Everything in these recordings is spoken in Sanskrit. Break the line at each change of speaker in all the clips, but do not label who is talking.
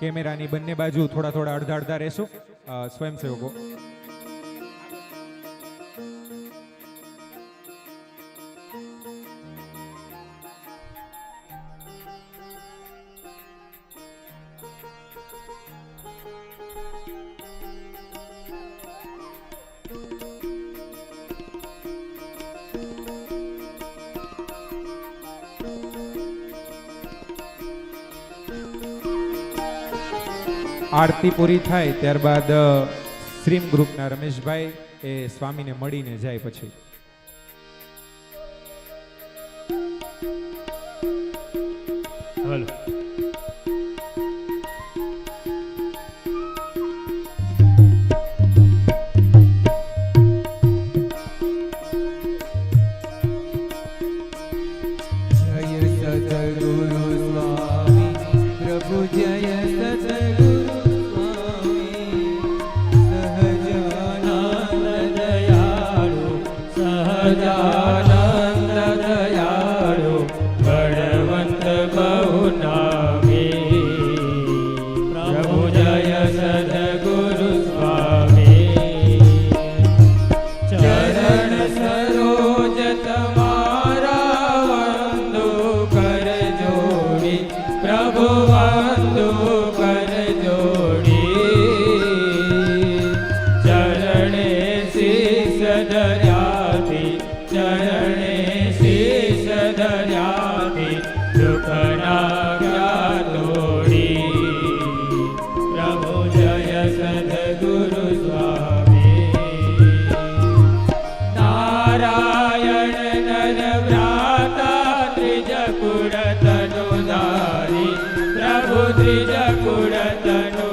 કેમેરાની બંને બાજુ થોડા થોડા અડધા અડધા રહેશું. સ્વયંસેવકો. આરતી પૂરી થાય ત્યારબાદ સ્ટ્રીમ ગ્રુપના રમેશભાઈ એ સ્વામીને મળીને જાય પછી.
હલો.
love. ત્રિજ
કુળતનો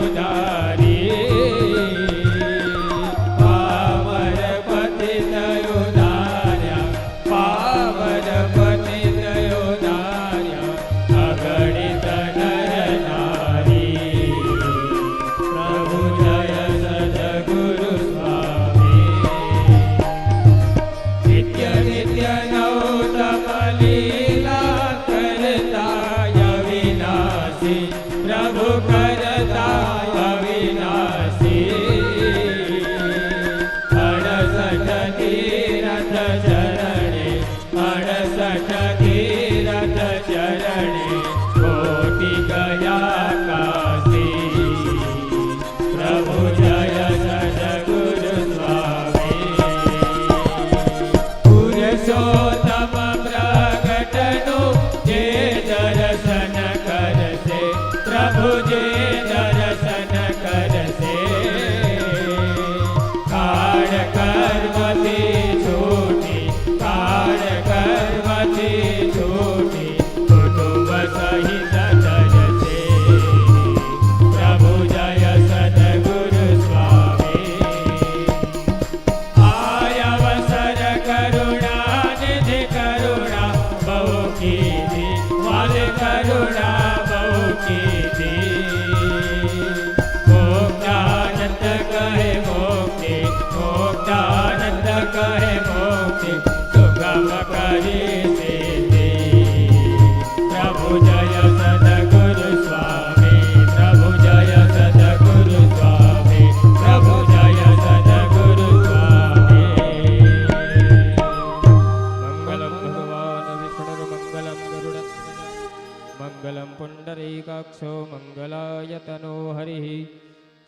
क्षो मङ्गलायतनो हरिः।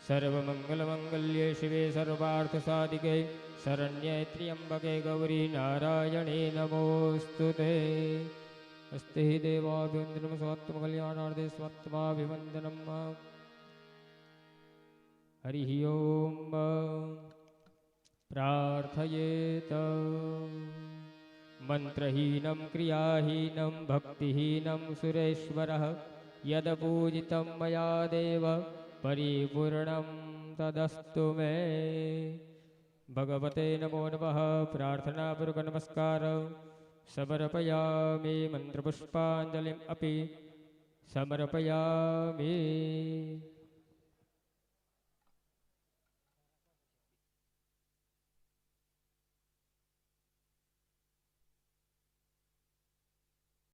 सर्वमङ्गलमङ्गल्ये शिवे सर्वार्थसादिके शरण्ये त्र्यम्बके गौरी नारायणे नमोऽस्तु ते। अस्ति हि देवाभिवन्दनं स्वात्मकल्याणार्थे स्वत्माभिवन्दनं। हरिः ओम्। प्रार्थयेत। मन्त्रहीनं क्रियाहीनं भक्तिहीनं सुरेश्वरः। यदपूजितं मया देव परिपूर्णं तदस्तु मे। भगवते नमो नमः। प्रार्थनापूर्वनमस्कारौ समर्पयामि मन्त्रपुष्पाञ्जलिम् अपि। समर्पयामि।